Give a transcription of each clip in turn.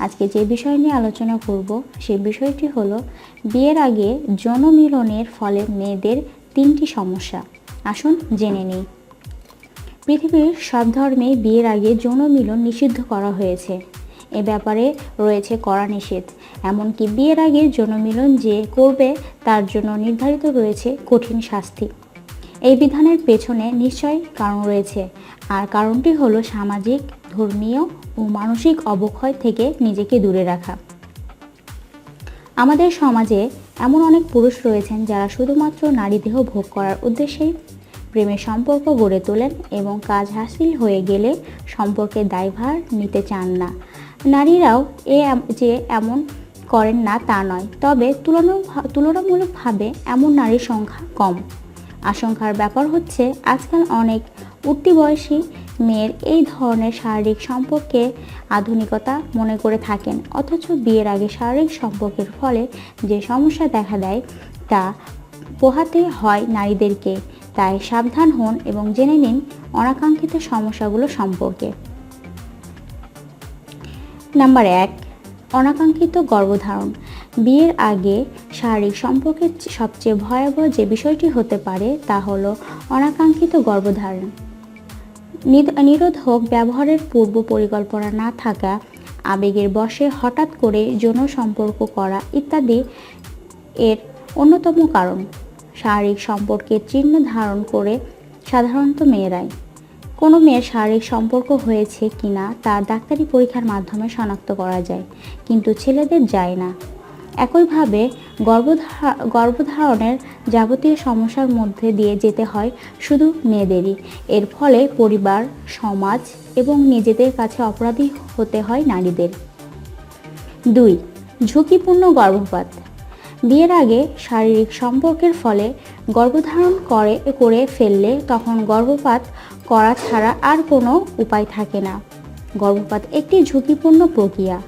আজকে যে বিষয় নিয়ে আলোচনা করব সেই বিষয়টি হলো বিয়ের আগে জনমিলনের ফলে মেয়েদের তিনটি সমস্যা। আসুন জেনে নিই। পৃথিবীর সব ধর্মে বিয়ের আগে যৌন মিলন নিষিদ্ধ করা হয়েছে। এ ব্যাপারে রয়েছে কড়া নিষেধ। এমনকি বিয়ের আগে যৌন মিলন যে করবে, তার জন্য নির্ধারিত রয়েছে কঠিন শাস্তি। এই বিধানের পেছনে নিশ্চয় কারণ রয়েছে। আর কারণটি হলো সামাজিক ধর্মীয় ও মানসিক অবক্ষয় থেকে নিজেকে দূরে রাখা। আমাদের সমাজে এমন অনেক পুরুষ রয়েছেন যারা শুধুমাত্র নারী দেহ ভোগ করার উদ্দেশ্যেই প্রেমের সম্পর্ক গড়ে তোলেন এবং কাজ হাসিল হয়ে গেলে সম্পর্কের দায়ভার নিতে চান না। নারীরাও এ যে এমন করেন না তা নয়, তবে তুলনা, তুলনামূলকভাবে এমন নারীর সংখ্যা কম। আশঙ্কার ব্যাপার হচ্ছে, আজকাল অনেক উঠতি বয়সী মেয়ের এই ধরনের শারীরিক সম্পর্কে আধুনিকতা মনে করে থাকেন। অথচ বিয়ের আগে শারীরিক সম্পর্কের ফলে যে সমস্যা দেখা দেয়, তা পোহাতে হয় নারীদেরকে। তাই সাবধান হন এবং জেনে নিন অনাকাঙ্ক্ষিত সমস্যাগুলো সম্পর্কে। নাম্বার এক, অনাকাঙ্ক্ষিত গর্ভধারণ। বিয়ের আগে শারীরিক সম্পর্কের সবচেয়ে ভয়াবহ যে বিষয়টি হতে পারে, তা হলো অনাকাঙ্ক্ষিত গর্ভধারণ। নিরোধক ব্যবহারের পূর্ব পরিকল্পনা না থাকা, আবেগের বশে হঠাৎ করে যৌন সম্পর্ক করা ইত্যাদি এর অন্যতম কারণ। শারীরিক সম্পর্কের চিহ্ন ধারণ করে সাধারণত মেয়েরাই। কোনো মেয়ের শারীরিক সম্পর্ক হয়েছে কিনা তা ডাক্তারি পরীক্ষার মাধ্যমে শনাক্ত করা যায়, কিন্তু ছেলেদের যায় না। একইভাবে গর্ভধা গর্ভধারণের যাবতীয় সমস্যার মধ্যে দিয়ে যেতে হয় শুধু মেয়েদেরই। এর ফলে পরিবার, সমাজ এবং নিজেদের কাছে অপরাধী হতে হয় নারীদের। দুই, ঝুঁকিপূর্ণ গর্ভপাত। বিয়ের আগে শারীরিক সম্পর্কের ফলে গর্ভধারণ করে করে ফেললে তখন গর্ভপাত করা ছাড়া আর কোনো উপায় থাকে না। গর্ভপাত একটি ঝুঁকিপূর্ণ প্রক্রিয়া।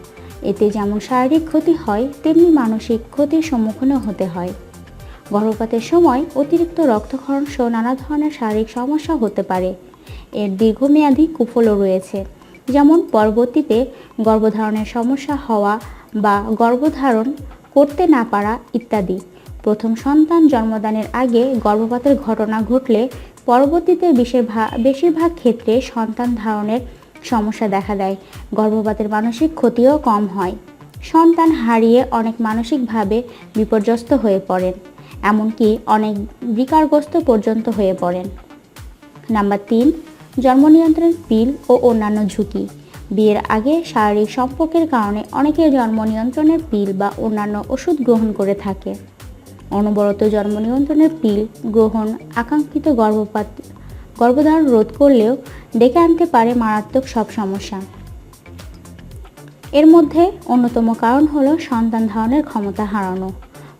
এতে যেমন শারীরিক ক্ষতি হয়, তেমনি মানসিক ক্ষতির সম্মুখীনও হতে হয়। গর্ভপাতের সময় অতিরিক্ত রক্তক্ষরণ সহ নানা ধরনের শারীরিক সমস্যা হতে পারে। এর দীর্ঘমেয়াদী কুফলও রয়েছে, যেমন পরবর্তীতে গর্ভধারণের সমস্যা হওয়া বা গর্ভধারণ করতে না পারা ইত্যাদি। প্রথম সন্তান জন্মদানের আগে গর্ভপাতের ঘটনা ঘটলে পরবর্তীতে বেশিরভাগ বেশিরভাগ ক্ষেত্রে সন্তান ধারণের সমস্যা দেখা দেয়। গর্ভপাতের মানসিক ক্ষতিও কম হয়। সন্তান হারিয়ে অনেক মানসিকভাবে বিপর্যস্ত হয়ে পড়েন, এমনকি অনেক বিকারগ্রস্ত পর্যন্ত হয়ে পড়েন। নাম্বার তিন, জন্ম নিয়ন্ত্রণ পিল ও অন্যান্য ঝুঁকি। বিয়ের আগে শারীরিক সম্পর্কের কারণে অনেকে জন্ম নিয়ন্ত্রণের পিল বা অন্যান্য ওষুধ গ্রহণ করে থাকে। অনবরত জন্ম নিয়ন্ত্রণের পিল গ্রহণ আকাঙ্ক্ষিত গর্ভপাত গর্ভধারণ রোধ করলেও ডেকে আনতে পারে মারাত্মক সব সমস্যা। এর মধ্যে অন্যতম কারণ হলো সন্তান ধারণের ক্ষমতা হারানো।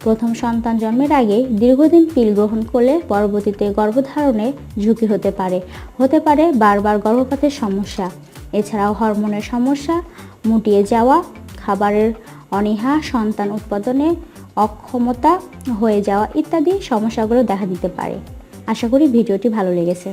প্রথম সন্তান জন্মের আগে দীর্ঘদিন পিল গ্রহণ করলে পরবর্তীতে গর্ভধারণে ঝুঁকি হতে পারে। হতে পারে বারবার গর্ভপাতের সমস্যা। এছাড়াও হরমোনের সমস্যা, মুটিয়ে যাওয়া, খাবারের অনীহা, সন্তান উৎপাদনে অক্ষমতা হয়ে যাওয়া ইত্যাদি সমস্যাগুলো দেখা দিতে পারে। আশা করি ভিডিওটি ভালো লেগেছে।